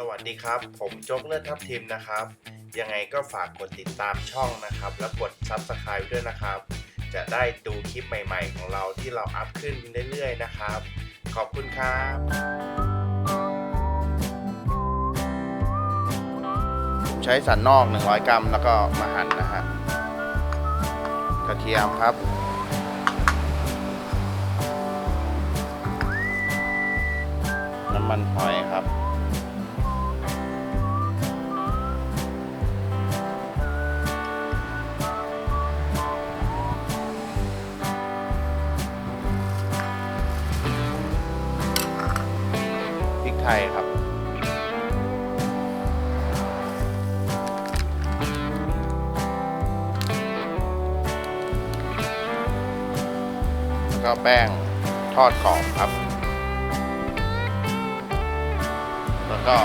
สวัสดีครับ ผมโจ๊กเลือดทับทิมนะครับ ยังไงก็ฝากกดติดตามช่องนะครับ และกด Subscribe ด้วยนะครับ จะได้ดูคลิปใหม่ๆ ของเราที่เราอัพขึ้นเรื่อยๆนะครับ ขอบคุณครับผมใช้สันนอก 100 กรัมแล้วก็มาหั่นนะฮะกระเทียมครับน้ำมันหอยครับ ทยครับ แล้วก็แป้งทอดกรอบครับ แล้วก็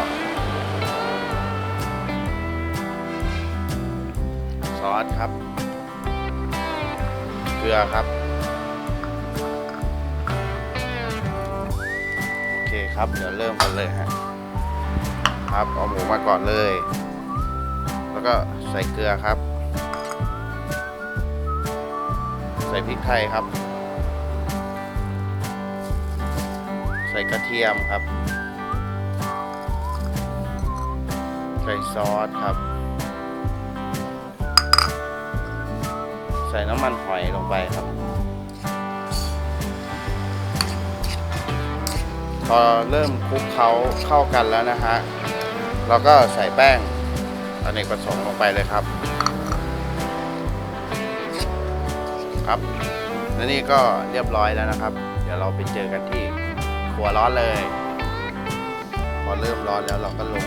ซอสครับ เกลือครับ คครับ เดี๋ยวเริ่มกันเลยฮะครับเอาหมูมาก่อนเลย แล้วก็ใส่เกลือครับ ใส่พริกไทยครับ ใส่กระเทียมครับ ใส่ซอสครับ ใส่น้ำมันหอยลงไปครับ อเริ่มคลุกเขาเข้ากันแล้วนะฮะเราก็ใส่แป้งอเนกประสงค์ลงไปเลยครับ ครับและนี่ก็เรียบร้อยแล้วนะครับ เดี๋ยวเราไปเจอกันที่ครัวร้อนเลย พอเริ่มร้อนแล้วเราก็ลง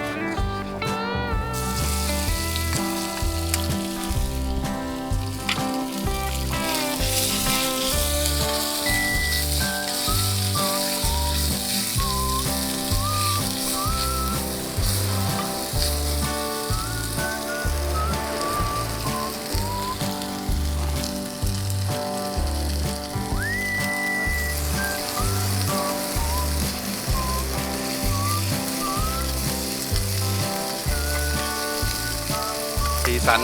สีสัน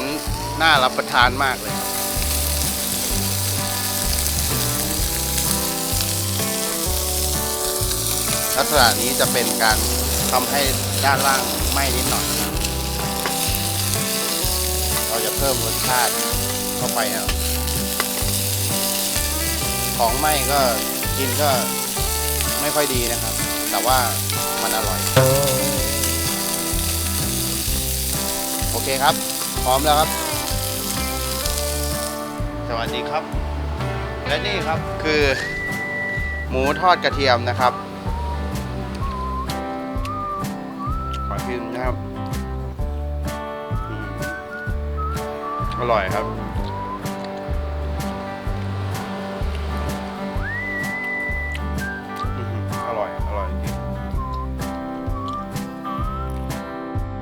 น่ารับประทานมากเลยครับลักษณะนี้จะเป็นการทำให้ด้านล่างไหม้นิดหน่อยนะครับเราจะเพิ่มรสชาติเข้าไปครับของไหม้ก็กินก็ไม่ค่อยดีนะครับ แต่ว่ามันอร่อย โอเคครับ พร้อมแล้วครับ สวัสดีครับ และนี่ครับคือ หมูทอดกระเทียมนะครับ ขอชิมนะครับ อร่อยครับ